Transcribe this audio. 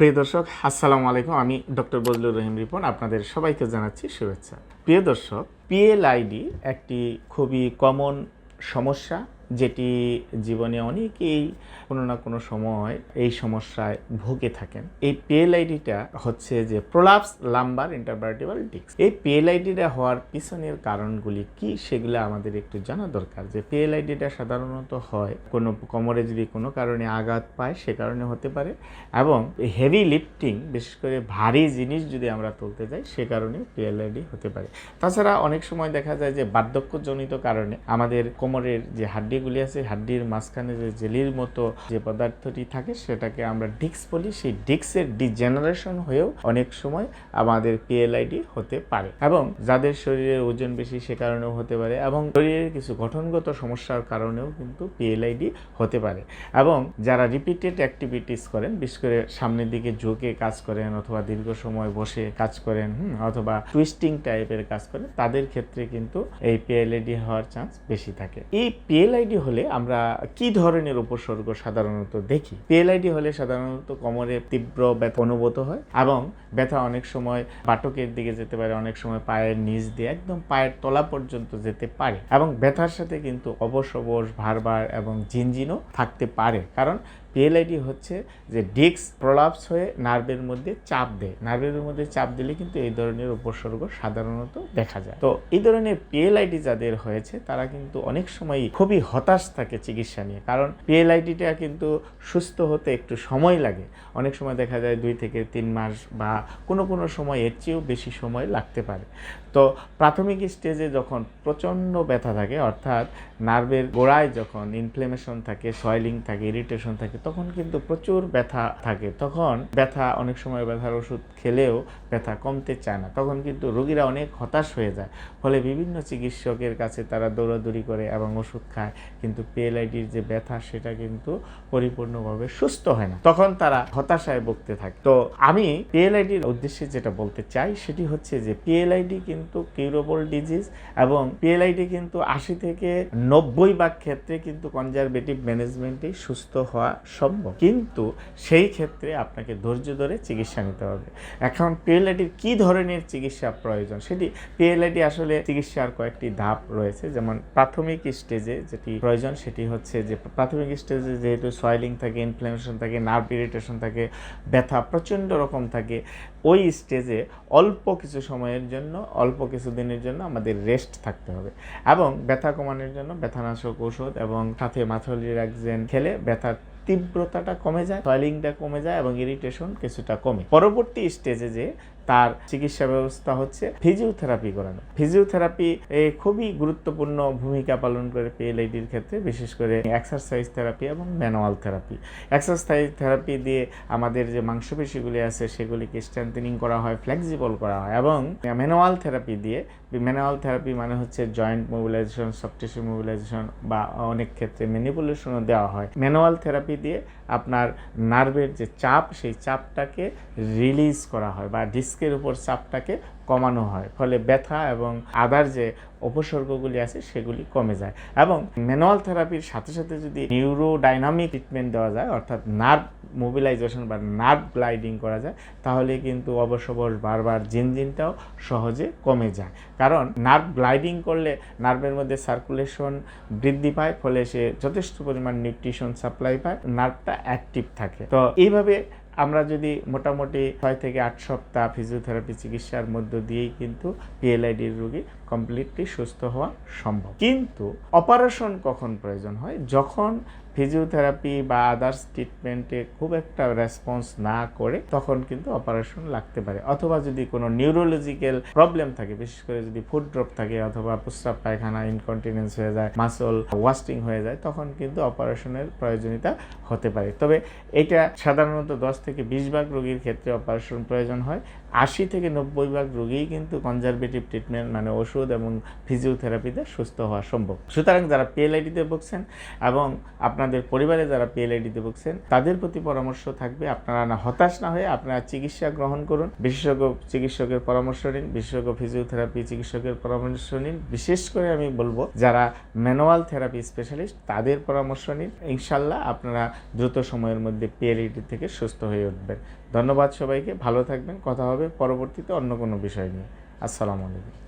প্রিয় দর্শক, আসসালামু আলাইকুম। আমি ডক্টর বজলুর রহিম রিপন, আপনাদের সবাইকে জানাচ্ছি শুভেচ্ছা। প্রিয় দর্শক পিএলআইডি একটি খুবই কমন সমস্যা যেটি জীবনে অনেকেই কোনো না কোনো সময় এই সমস্যায় ভুগে থাকেন। এই পিএলআইডিটা হচ্ছে যে প্রোলাপস লাম্বার ইন্টারভার্টিবল ডিস্ক এই পিএলআইডিটা হওয়ার পিছনের কারণগুলি কি সেগুলো আমাদের একটু জানা দরকার। যে পিএলআইডিটা সাধারণত হয় কোনো কোমরে যদি কোনো কারণে আঘাত পায় সে কারণে হতে পারে এবং হেভি লিফটিং বিশেষ করে ভারী জিনিস যদি আমরা তুলতে যাই সে কারণে পিএলআইডি হতে পারে। তাছাড়া অনেক সময় দেখা যায় যে বার্ধক্যজনিত কারণে আমাদের কোমরের যে হাড্ডিগুলি আছে হাড্ডির মাঝখানে যে জেলির মতো যে পদার্থটি থাকে সেটাকে আমরা ডিক্স বলি। সেই ডিক্সের ডিজেনারেশন হয়েও অনেক সময় আমাদের পিএলআইডি হতে পারে এবং যাদের শরীরের ওজন বেশি সে কারণেও হতে পারে এবং শরীরের কিছু গঠনগত সমস্যার কারণেও কিন্তু পিএলআইডি হতে পারে এবং যারা রিপিটেড অ্যাক্টিভিটিস করেন বিশেষ করে সামনের দিকে ঝুঁকে কাজ করেন অথবা দীর্ঘ সময় বসে কাজ করেন হুম, অথবা টুইস্টিং টাইপের কাজ করেন তাদের ক্ষেত্রে কিন্তু এই পিএলআইডি হওয়ার চান্স বেশি থাকে। এই পিএলআইডি হলে আমরা কি ধরনের উপসর্গ সাধারণত দেখি? পিএলআইডি হলে সাধারণত কোমরে তীব্র ব্যথা অনুভূত হয় এবং ব্যথা অনেক সময় বাটকের দিকে যেতে পারে, অনেক সময় পায়ের নিচ দিয়ে একদম পায়ের তলা পর্যন্ত যেতে পারে এবং ব্যথার সাথে কিন্তু অবশ অবশ ভারবার এবং ঝিনঝিনও থাকতে পারে। কারণ পিএলআইডি হচ্ছে যে ডিস্ক প্রলাপস হয়ে নার্ভের মধ্যে চাপ দেয়। নার্ভের মধ্যে চাপ দিলে কিন্তু এই ধরনের উপসর্গ সাধারণত দেখা যায়। তো এই ধরনের পিএলআইডি যাদের হয়েছে, তারা কিন্তু অনেক সময় খুবই হতাশ থাকে চিকিৎসা নিয়ে। কারণ পিএলআইডিটা কিন্তু সুস্থ হতে একটু সময় লাগে। অনেক সময় দেখা যায় দুই থেকে তিন মাস বা কোনো কোনো সময় এর চেয়েও বেশি সময় লাগতে পারে। তো প্রাথমিক স্টেজে যখন প্রচণ্ড ব্যথা থাকে, অর্থাৎ নার্ভের গোড়ায় যখন ইনফ্লেমেশন থাকে সয়েলিং থাকে ইরিটেশন থাকে তখন কিন্তু প্রচুর ব্যথা থাকে। তখন ব্যথা, অনেক সময় ব্যথার ওষুধ খেলেও ব্যথা কমতে চায় না। তখন কিন্তু রোগীরা অনেক হতাশ হয়ে যায়। ফলে বিভিন্ন চিকিৎসকের কাছে তারা দৌড়াদৌড়ি করে এবং ওষুধ খায়। কিন্তু পিএলআইডির যে ব্যথা, সেটা কিন্তু পরিপূর্ণভাবে সুস্থ হয় না। তখন তারা হতাশায় ভুগতে থাকে। তো আমি পিএলআইডির উদ্দেশ্যে যেটা বলতে চাই, সেটি হচ্ছে যে পিএলআইডি কিন্তু কিউরেবল ডিজিজ এবং পিএলআইডি কিন্তু আশি থেকে নব্বই ভাগ ক্ষেত্রে কিন্তু কনজারভেটিভ ম্যানেজমেন্টেই সুস্থ হওয়া সম্ভব। কিন্তু সেই ক্ষেত্রে আপনাকে ধৈর্য ধরে চিকিৎসা নিতে হবে। এখন পিএলআইডির কি ধরনের চিকিৎসা প্রয়োজন সেটি পিএলআইডি আসলে চিকিৎসার কয়েকটি ধাপ রয়েছে। যেমন প্রাথমিক স্টেজে যেটি প্রয়োজন সেটি হচ্ছে যে প্রাথমিক স্টেজে যেহেতু সয়েলিং থাকে ইনফ্লামেশন থাকে নার্ভ ইরিটেশন থাকে, ব্যথা প্রচণ্ড রকম থাকে, ওই স্টেজে অল্প কিছু সময়ের জন্য, অল্প কিছু দিনের জন্য আমাদের রেস্ট থাকতে হবে। এবং ব্যথা কমানোর জন্য ব্যথানাশক ওষুধ এবং সাথে মাথলিরাক্সেন খেলে ব্যথার তীব্রতাটা কমে যায় সয়েলিংটা কমে যায় এবং ইরিটেশন কিছুটা কমে। পরবর্তী স্টেজে যে তার চিকিৎসা ব্যবস্থা হচ্ছে ফিজিওথেরাপি করানো। ফিজিওথেরাপি খুবই গুরুত্বপূর্ণ ভূমিকা পালন করে পিএলআইডির ক্ষেত্রে, বিশেষ করে এক্সারসাইজ থেরাপি এবং ম্যানুয়াল থেরাপি এক্সারসাইজ থেরাপি দিয়ে আমাদের যে মাংসপেশিগুলি আছে, সেগুলিকে স্ট্রেংথেনিং করা হয় ফ্লেক্সিবল করা হয় এবং ম্যানুয়াল থেরাপি দিয়ে ম্যানুয়াল থেরাপি মানে হচ্ছে জয়েন্ট মোবিলাইজেশন সফট মোবিলাইজেশন বা অনেক ক্ষেত্রে ম্যানিপুলেশনও দেওয়া হয়। ম্যানুয়াল থেরাপি দিয়ে আপনার নার্ভের যে চাপ, সেই চাপটাকে রিলিজ করা হয় বা ডিস্কের উপর চাপটাকে কমানো হয়, ফলে ব্যথা এবং আদার যে উপসর্গগুলি আছে সেগুলি কমে যায় এবং ম্যানুয়াল থেরাপির সাথে সাথে যদি নিউরোডাইনামিক ট্রিটমেন্ট দেওয়া যায়, অর্থাৎ নার্ভ মোবিলাইজেশন বা নার্ভ গ্লাইডিং করা যায়, তাহলে কিন্তু অবসবর বারবার জিনজিনটাও সহজে কমে যায়। কারণ নার্ভ গ্লাইডিং করলে নার্ভের মধ্যে সার্কুলেশন বৃদ্ধি পায়, ফলে সে যথেষ্ট পরিমাণ নিউট্রিশন সাপ্লাই পায় নার্ভটা অ্যাক্টিভ থাকে। তো এইভাবে আমরা যদি মোটামুটি ছয় থেকে আট সপ্তাহ ফিজিওথেরাপি চিকিৎসার মধ্য দিয়েই কিন্তু পিএলআইডির রোগী কমপ্লিটলি সুস্থ হওয়া সম্ভব। কিন্তু অপারেশন কখন প্রয়োজন হয়? যখন ফিজিওথেরাপি বা আদার্স ট্রিটমেন্টে খুব একটা রেসপন্স না করে তখন কিন্তু অপারেশন লাগতে পারে। অথবা যদি কোনো নিউরোলজিক্যাল প্রবলেম থাকে, বিশেষ করে যদি ফুড ড্রপ থাকে অথবা প্রস্রাব পায়খানা ইনকন্টিনেন্স হয়ে যায় মাসল ওয়াস্টিং হয়ে যায়, তখন কিন্তু অপারেশনের প্রয়োজনীয়তা হতে পারে। তবে এটা সাধারণত দশ থেকে বিশ ভাগ রোগীর ক্ষেত্রে অপারেশন প্রয়োজন হয়। আশি থেকে নব্বই ভাগ রোগীই কিন্তু কনজারভেটিভ ট্রিটমেন্ট মানে ওষুধ এবং ফিজিওথেরাপিতে সুস্থ হওয়া সম্ভব। সুতরাং যারা পিএলআইডিতে ভুগছেন এবং আপনাদের আপনাদের পরিবারে যারা পিএলআইডিতে ভুগছেন, তাদের প্রতি পরামর্শ থাকবে। আপনারা না হতাশ না হয়ে আপনারা চিকিৎসা গ্রহণ করুন। বিশেষজ্ঞ চিকিৎসকের পরামর্শ নিন, বিশেষজ্ঞ ফিজিওথেরাপি চিকিৎসকের পরামর্শ নিন। বিশেষ করে আমি বলব, যারা ম্যানুয়াল থেরাপি স্পেশালিস্ট তাদের পরামর্শ নিন। ইনশাল্লাহ আপনারা দ্রুত সময়ের মধ্যে পিএলআইডি থেকে সুস্থ হয়ে উঠবেন। ধন্যবাদ সবাইকে, ভালো থাকবেন। কথা হবে পরবর্তীতে অন্য কোনো বিষয় নিয়ে। আসসালামু আলাইকুম।